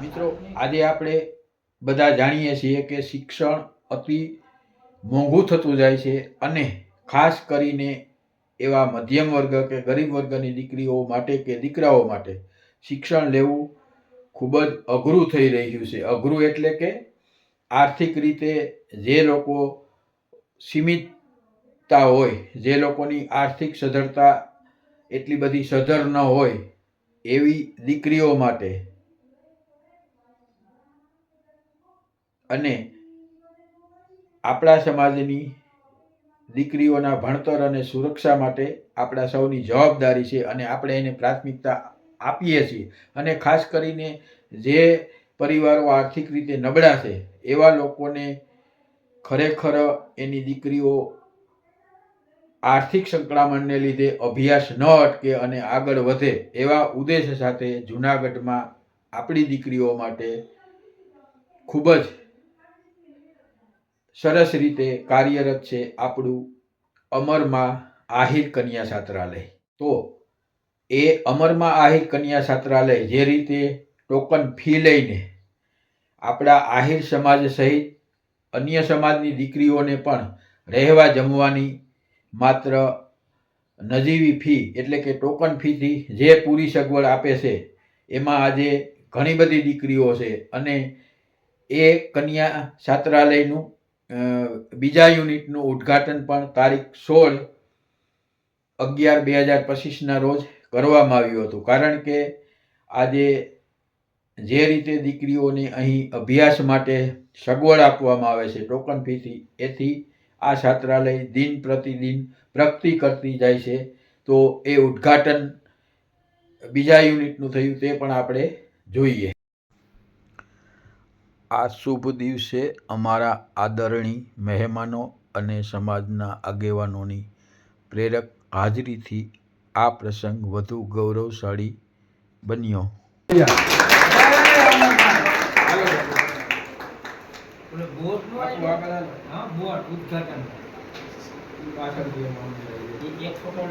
મિત્રો, આજે આપણે બધા જાણીએ છીએ કે શિક્ષણ અતિ મોંઘું થતું જાય છે અને ખાસ કરીને એવા મધ્યમ વર્ગ કે ગરીબ વર્ગની દીકરીઓ માટે કે દીકરાઓ માટે શિક્ષણ લેવું ખૂબ જ અઘરું થઈ રહ્યું છે. અઘરું એટલે કે આર્થિક રીતે જે લોકો સીમિતતા હોય, જે લોકોની આર્થિક સધરતા એટલી બધી સધર ન હોય, એવી દીકરીઓ માટે. અને આપણા સમાજની દીકરીઓના ભણતર અને સુરક્ષા માટે આપણા સૌની જવાબદારી છે અને આપણે એને પ્રાથમિકતા આપીએ છીએ. અને ખાસ કરીને જે પરિવારો આર્થિક રીતે નબળા છે, એવા લોકોને ખરેખર એની દીકરીઓ આર્થિક સંકળામણને લીધે અભ્યાસ ન અટકે અને આગળ વધે એવા ઉદ્દેશ સાથે જૂનાગઢમાં આપણી દીકરીઓ માટે ખૂબ જ સરસ રીતે કાર્યરત છે આપણું અમરમાં આહિર કન્યા છાત્રાલય. તો એ અમરમાં આહિર કન્યા છાત્રાલય જે રીતે ટોકન ફી લઈને આપણા આહિર સમાજ સહિત અન્ય સમાજની દીકરીઓને પણ રહેવા જમવાની માત્ર નજીવી ફી, એટલે કે ટોકન ફીથી જે પૂરી સગવડ આપે છે, એમાં આજે ઘણી બધી દીકરીઓ છે. અને એ કન્યા છાત્રાલયનું બીજા યુનિટનું ઉદ્ઘાટન પણ તારીખ સોળ અગિયાર બે હજાર પચીસના રોજ કરવામાં આવ્યું હતું. કારણ કે આજે જે રીતે દીકરીઓને અહીં અભ્યાસ માટે સગવડ આપવામાં આવે છે ટોકન ફીથી એથી આ છાત્રાલય દિન પ્રતિદિન પ્રગતિ કરતી જાય છે. તો એ ઉદ્ઘાટન બીજા યુનિટનું થયું તે પણ આપણે જોઈએ. આ શુભ દિવસે અમારા આદરણીય મહેમાનો અને સમાજના આગેવાનોની પ્રેરક હાજરીથી આ પ્રસંગ વધુ ગૌરવશાળી બન્યો. ઓલો બોટ હા બોટ ઉદ્ઘાટન. પાછળ એક ફોટો.